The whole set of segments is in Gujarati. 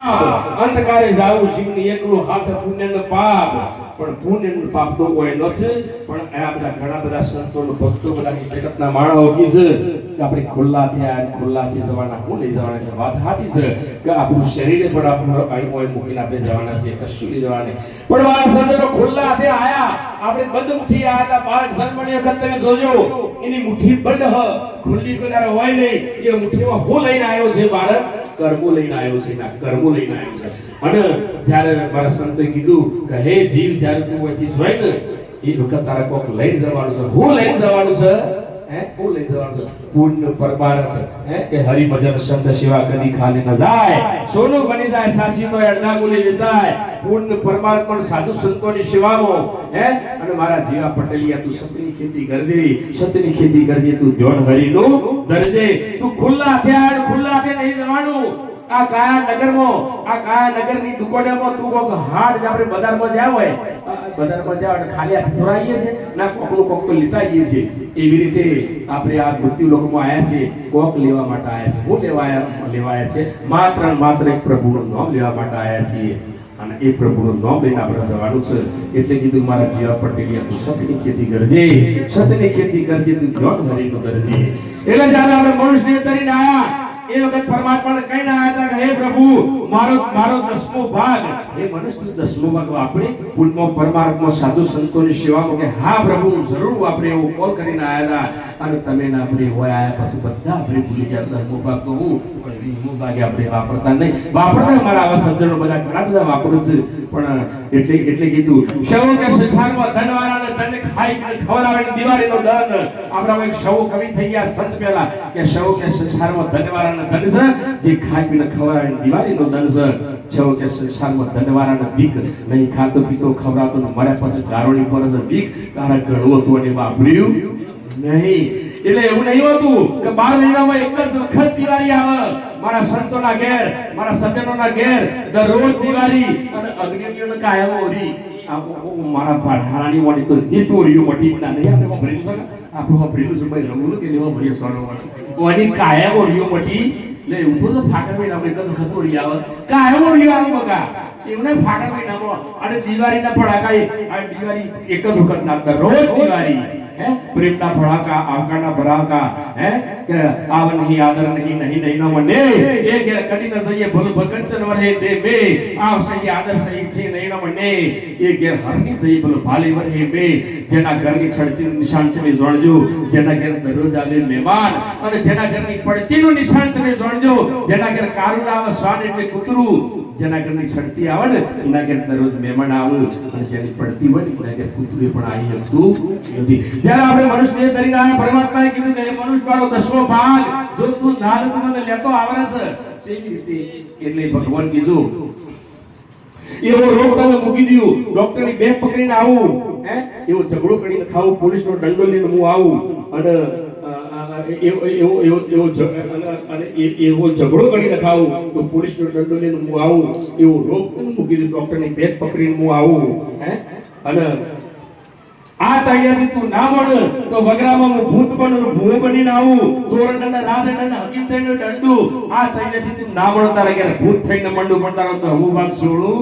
અંધકારે જાવું જીવની એકલું હાથ પુણ્યનો પાપ. પણ પુણ્યનું પાપ તો કોઈ નથી. પણ આ બધા ઘણા બધા સંતો ભક્તો બધા જગતના માણસો કી છે. કે આપણે ખુલ્લા થયા અને ખુલ્લા થઈ હું લઈ જવાના છે? વાત સાચી છે કે આપણું શરીર પણ આપણું અહીં હોય મૂકીને આપણે જવાના છે કશું લઈ જવાને. પણ મારા સંતો ખુલ્લા હાથે આયા, આપણે બંધ મુઠ્ઠી આયા હતા, બાળક જન્મની વખત તમે જોજો, એની મુઠ્ઠી બંધ હ, ખુલ્લી કોઈ હોય નહીં, એ મુઠ્ઠીમાં હું લઈને આવ્યો છે બાળક? કર્મો લઈને આવ્યો છે ના કર્મો લઈને આવ્યો છે. અને જ્યારે મારા સંતે કીધું કે હે જીવ, જ્યારે તું અહીંથી ને, એ વખત તારા કોક લઈને જવાનું છે. હું લઈને જવાનું છે? હે? જવાનું પુણ્ય હે? કે હરિ ભજન સંત સેવા કદી ખાલી ન જાય. સોનું બની જાય સાચી તો અડધા મૂલી વેચાય. પુણ્ય પરમાર્થ પણ સાધુ સંતોની સેવામાં. હે? અને મારા જીવા પટેલિયા તું સતની ખેતી કરજે. સતની ખેતી કરજે તું હરિ હરિનું દરજે. તું ખુલ્લા થયા ખુલ્લા કે નહીં જવાનું. આ કાયા નગરમાં, આ કાયા નગરની દુકાનોમાં તું કોક હાટ આપણે બજારમાં જ્યાં હોય બજારમાં જાવ એટલે ખાલી હાથ થોડા છે ના કોકનું કોક તો લેતા આવીએ છીએ. એવી રીતે આપણે આ મૃત્યુ લોકમાં આવ્યા છે કોક લેવા માટે આવ્યા છે. હું લેવા લેવાયા છે. માત્ર માત્ર એક પ્રભુનું નામ લેવા માટે આવ્યા છીએ. અને એ પ્રભુનું નામ લઈને આપણે જવાનું છે. એટલે કીધું મારા જીવા પટેલિયા તું સતની ખેતી કરજે. સતની ખેતી કરજે. તું જોન હરીનું કરજે. એટલે જ્યારે આપણે મનુષ્ય તરીને આવ્યા એ વખત પરમાત્માને કહીને આયા હતા કે હે મારો મારો દસમો ભાગ. એ મનુષ્ય દસમો ભાગ આપણે પુણ્યમાં પરમાત્મા સાધુ સંતોની સેવામાં કે હા પ્રભુ, જરૂર આપણે એવું કોલ કરીને હતા અને તમે ના આપણે હોય આયા પછી બધા આપણે ભૂલી ગયા દસમો ભાગ તો હું, પણ ભાગે આપણે વાપરતા નહીં. વાપરતા મારા આવા સજ્જનો બધા ઘણા બધા વાપરું છે. પણ એટલે એટલે કીધું. સૌ કે સંસારમાં ધનવાળાને ધન ખાઈ ખાઈ ખવડાવે દિવાળીનો દન. આપણા એક સૌ કવિ થઈ ગયા સંત પહેલા. કે સૌ કે સંસારમાં ધનવાળાને ધન છે. જે ખાઈ પીને ખવડાવે દિવાળીનો દન છે. સૌ કે સંસારમાં ધનવાળાને બીક નહીં ખાતો, પીતો, ખવડાવતો ને મળ્યા પછી ગારોની પર બીક તારા ગણવું હતું અને વાપર્યું નહીં. એટલે એવું નહીં હોતું કે બાર મહિનામાં એક જ વખત દિવાળી આવે. મારા સંતોના ઘેર, મારા સજ્જનોના ઘેર દરરોજ દિવાળી અને અગ્નિઓને કાયમ ઓરી મારા ભાડાની મોટી તો નીતોરીઓ મોટી ના નહીં આપણે વાપરેલું છે? આપણું વાપરેલું છે ભાઈ રમવું કે લેવા ભરીએ સોનો ઓની કાયમ ઓરીઓ મોટી લે, એવું તો મહિનામાં ભાઈ, આપણે વખત ઓરી આવે. કાયમ ઓરીઓ આવે બગા. એમને ફાકર ભાઈ નામો અને દિવાળીના એ- આ દિવાળી એક જ વખત ના રોજ દિવાળી. પ્રેમના ફળાકા આંકાના ભરાકા હે? કે આવ નહીં આદર નહીં નહીં નહીં, ન મને એ કે કડી ન થઈએ ભલ ભગંચન વરે દે બે. આવ સહી આદર સહી છે, નહીં, ન મને એ કે હરની થઈ ભલ ભાલી વરે બે. જેના ઘરની છડતી નિશાન તમે જોડજો જેના ઘર દરરોજ આવે મહેમાન. અને જેના ઘરની પડતીનું નિશાન તમે જોડજો જેના ઘર કારું આવે સ્વાદ એટલે કૂતરું. જેના ઘરની છડતી આવે ને, એના ઘર દરરોજ મહેમાન આવે. અને જેની પડતી હોય એના ઘર કૂતરું પણ આવી શકતું નથી જ્યારે આપણે મનુષ્ય તરીકે આયા પરમાત્માએ કીધું કે મનુષ્ય વાળો દસમો ભાગ, જો તું તું મને લેતો આવે છે. સેવી રીતે? એટલે ભગવાન કીધું, એવો રોગ તમે મૂકી દીધું ડોક્ટરની બેગ પકડીને આવું. હે? એવો ઝઘડો કરીને ખાવું, પોલીસનો દંડો લઈને હું આવું. અને એવો ઝઘડો કરી નખાવું તો પોલીસનો દંડો લઈને હું આવું, એવો રોગ મૂકી દીધું ડોક્ટરની બેગ પકડીને હું આવું અને આ તૈયારી તું ના મળે તો વગરામાં હું ભૂત બનું ભૂવો બનીને આવું ચોરડના રાધના, હકીમ થઈને દંડુ. આ તૈયારી તું ના મળે તારે ક્યારે ભૂત થઈને મંડું પણ તારો તો હું ભાગ છોડું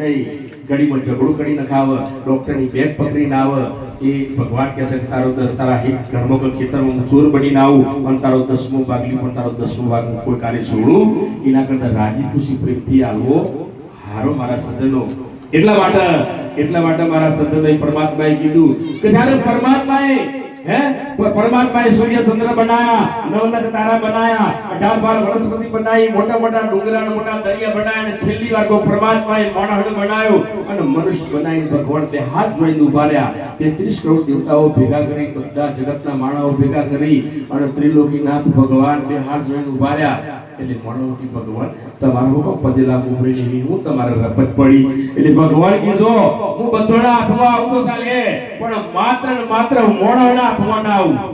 નહીં. ઘડીમાં ઝઘડું કરીને ખાવ ડોક્ટરની બેગ પકડીને આવ. એ ભગવાન કહે છે તારો દસ, તારા ઘરમાં કોઈ ખેતરમાં હું ચોર બનીને આવું અને તારો દસમો ભાગ લી પણ તારો દસમો ભાગ કોઈ કાર્ય છોડું. એના કરતા રાજી ખુશી પ્રેમથી આવવો હારો મારા સજ્જનો. એટલા માટે એટલા માટે મારા સંતોએ પરમાત્માએ કીધું કે જ્યારે પરમાત્માએ હે? પરમાત્માએ સૂર્ય ચંદ્ર બનાયા નવનખ તારા બનાયા અઢાર બાર વનસ્પતિ બનાવી મોટા મોટા ડુંગરા મોટા દરિયા બનાયા અને છેલ્લી વાર કોઈ પરમાત્માએ માણસ બનાવ્યો અને મનુષ્ય બનાવીને ભગવાન તે હાથ જોઈને ઊભા રહ્યા. તેત્રીસ કરોડ દેવતાઓ ભેગા કરી, બધા જગતના માણાઓ ભેગા કરી અને ત્રિલોકીનાથ ભગવાન બે હાથ જોઈને ઊભા એટલે મણોથી ભગવાન, તમારો હુકમ ઉમરી ની હું તમારા રપત પડી. એટલે ભગવાન કીધો, હું બધાના હાથમાં આવું તો ચાલે, પણ માત્ર ને માત્ર મોણાના હાથમાં ના આવું.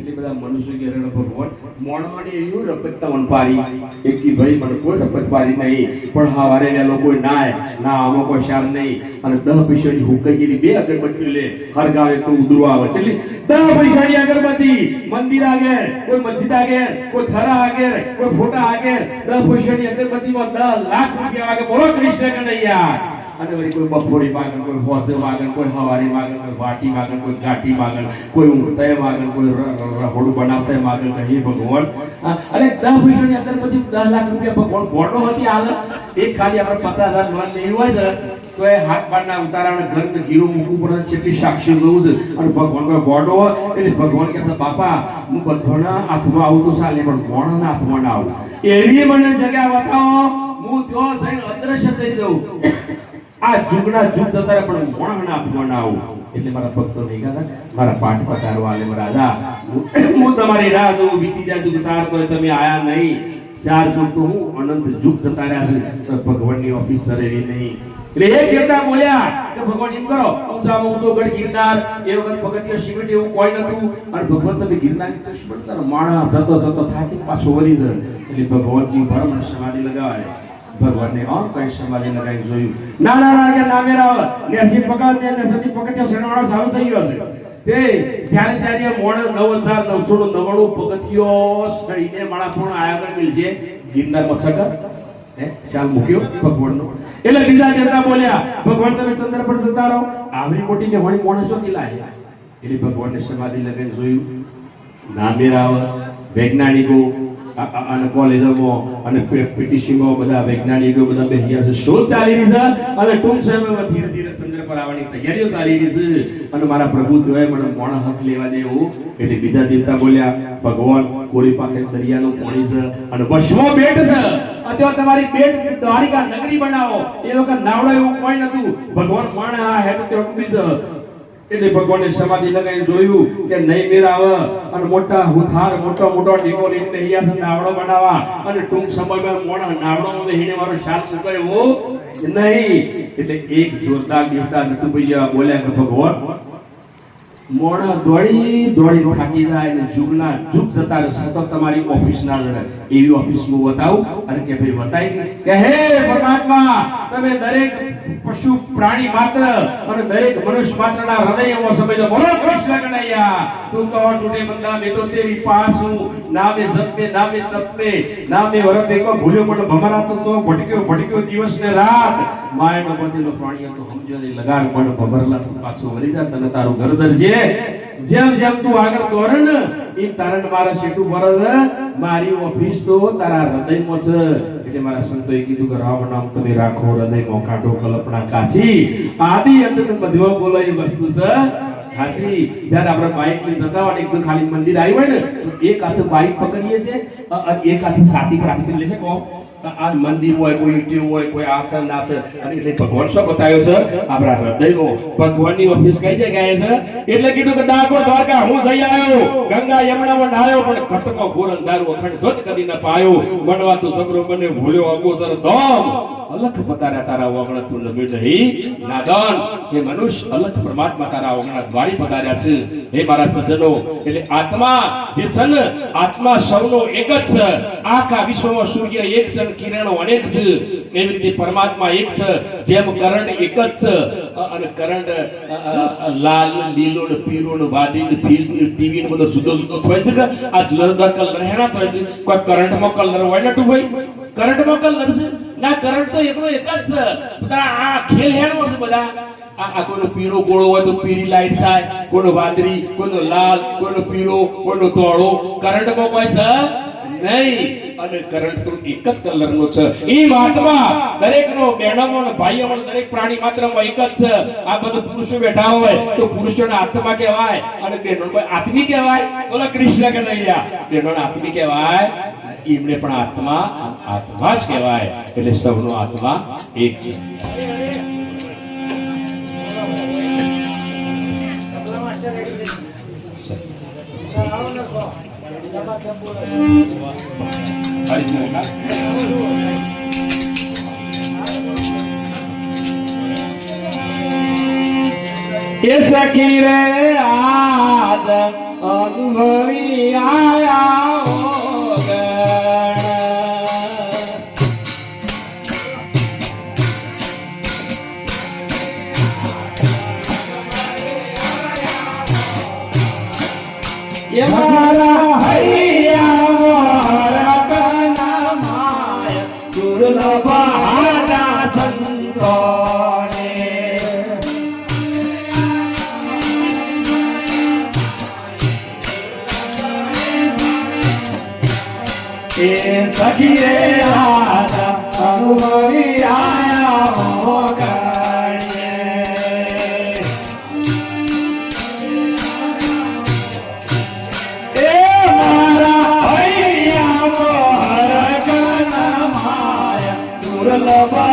બધા મનુષ્ય કે રણ ભગવાન મોણવાડી એવું રપતતા વનપારી. એક ભાઈ મને કોઈ રપતપારી નહીં. પણ હવારે વેલો કોઈ નાય. ના, આમો કોઈ શામ નહીં. અને દહ પૈસાની હુકાઈ ગયેલી બે અગરબત્તી લે. હર ગાવે તો ઉદરો આવે. છે એટલે દહ પૈસાની અગરબત્તી. મંદિર આગળ કોઈ મસ્જિદ આગળ કોઈ થરા આગળ કોઈ ફોટા આગળ દહ પૈસાની અગરબત્તીમાં દહ લાખ રૂપિયા વાગે. બોલો કૃષ્ણ કનૈયા. અને વળી કોઈ બપોરી માગણ, કોઈ હોસે માગણ, કોઈ હવારી માગણ, કોઈ વાટી માગણ, કોઈ ગાટી માગણ, કોઈ ઊંઘતાય માગણ, કોઈ રહોડું બનાવતાય માગણ કે હે ભગવાન. અરે દસ અંદર પછી દસ લાખ રૂપિયા ભગવાન ગોળો હતી હાલત એક ખાલી આપણે પચાસ હજાર લોન લેવી હોય ને તો એ હાથ પાડના ઉતારાને ઘરને ગીરું મૂકવું પડે છે કેટલી સાક્ષી દઉં છે. અને ભગવાન કોઈ ગોડો એટલે ભગવાન કહે બાપા, હું બધાના હાથમાં આવું તો ચાલે પણ મોણાના હાથમાં ના આવું. એવી મને જગ્યા બતાવો, હું ત્યાં થઈને અદ્રશ્ય થઈ જાઉં. આ જુગના જુગ જતા પણ વણગણા આવું. એટલે મારા ભક્તો નહીં કહેતા મારા પાઠ પતારવા આલે રાજા હું- તમારી રાહ જોઉં બીતી જાય જુગ સાર તો તમે આયા નહીં. ચાર જુગ તો હું અનંત જુગ જતા રહ્યા છે ભગવાનની ઓફિસ ધરેલી નહીં. એટલે એ કેતા બોલ્યા કે ભગવાન એમ કરો ઊંચામાં ઊંચો ગઢ ગિરનાર એ વખત પગથિયા શિવટ એવું કોઈ નતું. અને ભગવાન તમે ગિરનાર તો તારો માણા જતો જતો થાકી પાછો વળી જાય એટલે ભગવાનની ભરમ સમાધિ લગાવાય. ભગવાનને આ કઈ સમાજે લગાવી જોયું. ના ના ના, કે ના મેરા નેસી પકડ ને નેસી છે શેણવાળો ચાલુ થઈ ગયો છે તે જ્યારે ત્યારે મોણ નવ હજાર નવસો નું નવાણું પગથિયો સડીને માણા પણ આગળ મિલ છે ગિરનાર મસકર હે, ચાલ મૂક્યો ભગવાનનો. એટલે બીજા જતા બોલ્યા, ભગવાન, તમે ચંદ્ર પર જતા રહો. આવરી મોટી ને વળી મોણ ચોથી લાયા એટલે ભગવાનને સમાધિ લગાવી જોયું. નામેરાવ વૈજ્ઞાનિકો આ- આ- અને કોલેજોમાં અને પીટીસીમાં બધા વૈજ્ઞાનિકો બધા બેહ્યા છે. શોધ ચાલી રહી છે? અને ટૂંક સમયમાં ધીરે ધીરે ચંદ્ર પર આવવાની તૈયારીઓ ચાલી રહી છે. અને મારા પ્રભુ જોયે મને મોણ હક લેવા દેવું. એટલે બીજા દેવતા બોલ્યા, ભગવાન, કોરી પાસે દરિયાનું પાણી છે અને વશમો બેટ છે. અત્યારે તમારી બેટ દ્વારિકા નગરી બનાવો. એ વખત નાવડો એવું કોઈ નતું. ભગવાન પણ આ હેતુ તે છે. એટલે ભગવાને સમાધિ લગાવીને જોયું કે નહીં મેરાવ અને મોટા હુથાર, મોટો મોટો ડીકો લઈને અહીંયા નાવડો બનાવવા અને ટૂંક સમયમાં મોણા નાવડો લઈને મારો શાલ મુકાયો. નહીં, એટલે એક જોરદાર દેવતા નટુભાઈ બોલ્યા કે, ભગવાન મોડા દોડી દોડી થાકી જાય અને જુગના જુગ જતા સતત તમારી ઓફિસ ના લડે એવી ઓફિસ હું બતાવું અને કે ભાઈ બતાવી કે, હે પરમાત્મા, તમે દરેક પશુ પ્રાણી માત્ર અને દરેક મનુષ્ય માત્રના હૃદયમાં સમજો. બોલો, કૃષ્ણ કનૈયા. તું કહો ટૂટે બંદા મે તો તેરી પાસ નામે જપમે નામે તપમે નામે વરતે કો ભૂલ્યો પણ ભમરા તો તો ભટક્યો ભટક્યો દિવસ ને રાત. માયનો બધેલો પ્રાણી તો સમજો લગાડ પણ ભમરલા તું પાછો વળી જા તને તારું ઘર દરજે. જેમ જેમ તું આગળ દોડે ને, એમ તારણ મારા શેઠું ભરત મારી ઓફિસ તો તારા હૃદયમાં છે. એટલે મારા સંતોએ કીધું કે રામ નામ તમે રાખો, હૃદયમાં કાઢો કલ્પના, કાશી. આદિ અંત બધું બોલો એ વસ્તુ છે. હાજી, જ્યારે આપણે બાઇક લઈ જતા હોય એકદમ ખાલી મંદિર આવ્યું હોય ને એક હાથે બાઇક પકડીએ છે એક હાથે સાથી પ્રાપ્તિ લે છે કહો આ મંદિર હોય, કોઈ ઈંટી હોય, કોઈ આસન નાશે અને એટલે ભગવાન શું બતાવ્યો છે? આપણા હૃદયમાં ભગવાનની ઓફિસ કઈ જગ્યાએ છે? એટલે કીધું કે ડાકોર દ્વારકા, હું જઈ આવ્યો. ગંગા યમુનામાં નાયો પણ ઘટકો ઘોર અંધારું અખંડ જોત કરી ના પાયો. મનવા તો સગરો બને ભૂલ્યો અગોસર ધોમ. અલખ પતાર્યા તારા ઓગણ તું લબે નહીં. નાદન, હે મનુષ્ય, અલખ પરમાત્મા તારા વગણા દ્વારી પધાર્યા છે. હે મારા સજ્જનો, એટલે આત્મા જે છે ને, આત્મા સૌનો એક જ છે. આખા વિશ્વમાં સૂર્ય એક છે કિરણો અનેક છે. એવી રીતે પરમાત્મા એક છે. જેમ કરંટ એક જ છે. અને કરંટ લાલ લીલો ને પીળો ને વાદી ને ફીસ ને ટીવી ને બધો જુદો જુદો હોય છે કે આ જુદા જુદા કલર હેણા હોય છે. કોઈ કરંટમાં કલર હોય ને ભાઈ? કરંટમાં કલર છે? ના, કરંટ તો એકનો એક જ બધા આ ખેલ હેણો છે બધા. આ કોનો પીળો ગોળો હોય તો પીળી લાઈટ થાય કોનો વાદળી કોનો લાલ કોનો પીળો કોનો ધોળો. કરંટમાં કોઈ છે નહીં. અને કરંટ તો એક જ કલરનો છે. ઈ આત્મા દરેકનો બહેનોનો અને ભાઈઓનો દરેક પ્રાણી માત્રમાં એક જ છે. આ બધું પુરુષો બેઠા હોય તો પુરુષોને આત્મા કહેવાય અને બહેનો કોઈ આત્મી કહેવાય? બોલો, કૃષ્ણ કે નૈયા? બહેનોને આત્મી કહેવાય? એમને પણ આત્મા આત્મા જ કહેવાય. એટલે સૌનો આત્મા એક છે. એ સખી રે આદ અનુભવી આયા. हमारा है ಬಲವಾ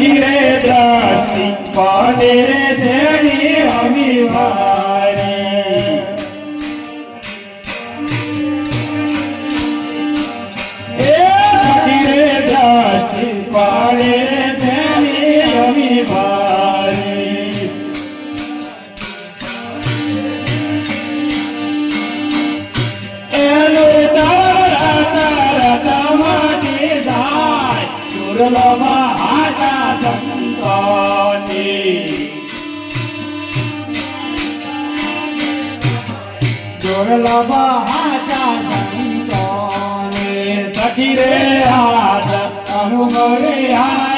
રે દ્રાક્ષી પાને રે ધેડી અમી વા ડગલો હાજા સંતોની. ડગલો હાજા સંતોની. સખી રે હાથ અનુભવે હાયા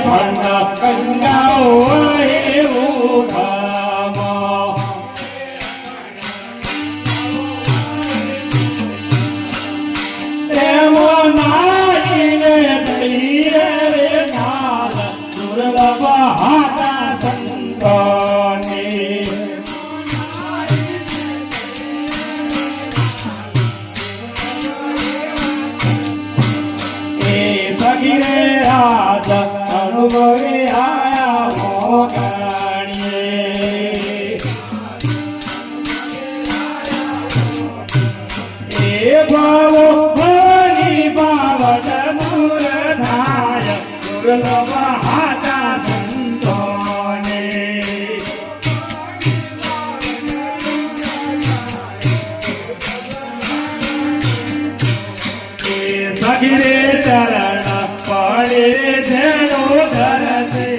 ભણ કંટાઓ એવું ભણ આયા મોટા જેનો ધરતી.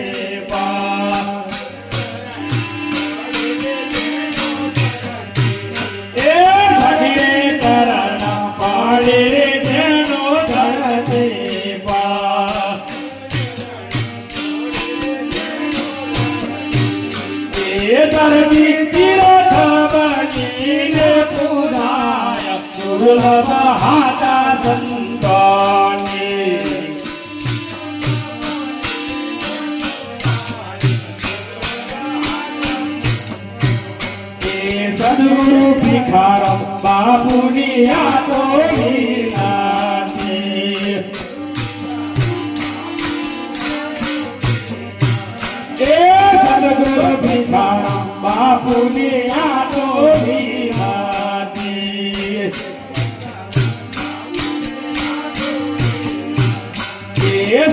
ભિખારમ બાપુની યાદો. એ સદગુરુ ભિખારમ બાપુની યાદો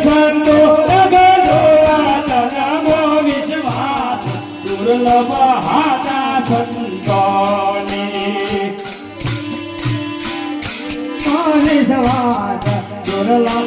સંતો તરંગો વિશ્વાસ દુર્લભ સંતોની મારી સવાદ દુર્લભ